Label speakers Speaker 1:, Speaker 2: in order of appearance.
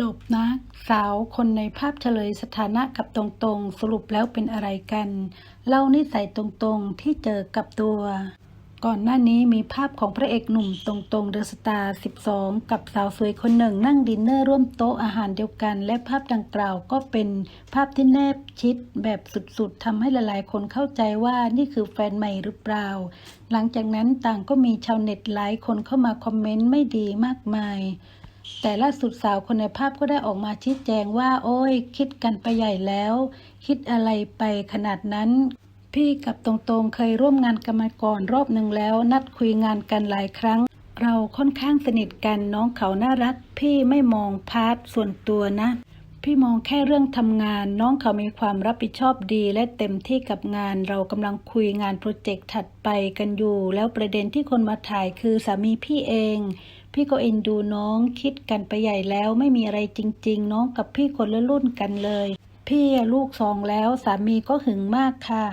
Speaker 1: จบนะ สาวคนในภาพเฉลยสถานะกับตรงๆ สรุปแล้วเป็นอะไรกัน เล่านิสัยตรงๆที่เจอกับตัว ก่อนหน้านี้มีภาพของพระเอกหนุ่มตรงๆเดอะสตาร์12 กับสาวสวยคนหนึ่งนั่งดินเนอร์ร่วมโต๊ะอาหารเดียวกัน และภาพดังกล่าวก็เป็นภาพที่แนบชิดแบบสุดๆทำให้หลายๆ คนเข้าใจว่านี่คือแฟนใหม่หรือเปล่า หลังจากนั้นต่างก็มีชาวเน็ตหลายคนเข้ามาคอมเมนต์ไม่ดีมากมาย แต่ล่าสุดสาวคนในภาพก็ได้ออกมาชี้แจงว่า โอ้ย คิดกันไปใหญ่แล้ว คิดอะไรไปขนาดนั้น พี่กับตรงๆเคยร่วมงานกันมาก่อนรอบหนึ่งแล้ว นัดคุยงานกันหลายครั้ง เราค่อนข้างสนิทกันน้องเขาน่ารัก พี่ไม่มองพาร์ทส่วนตัวนะ พี่มองแค่เรื่องทำงาน น้องเขามีความรับผิดชอบดี และเต็มที่กับงาน เรากำลังคุยงานโปรเจกต์ถัดไปกันอยู่ แล้วประเด็นที่คนมาถ่ายคือสามีพี่เอง พี่ก็เอ็นดูน้องคิดกันไปใหญ่แล้วไม่มีอะไรจริง ๆ น้องกับพี่คนละรุ่นกันเลย พี่ลูกสองแล้วสามีก็หึงมากค่ะ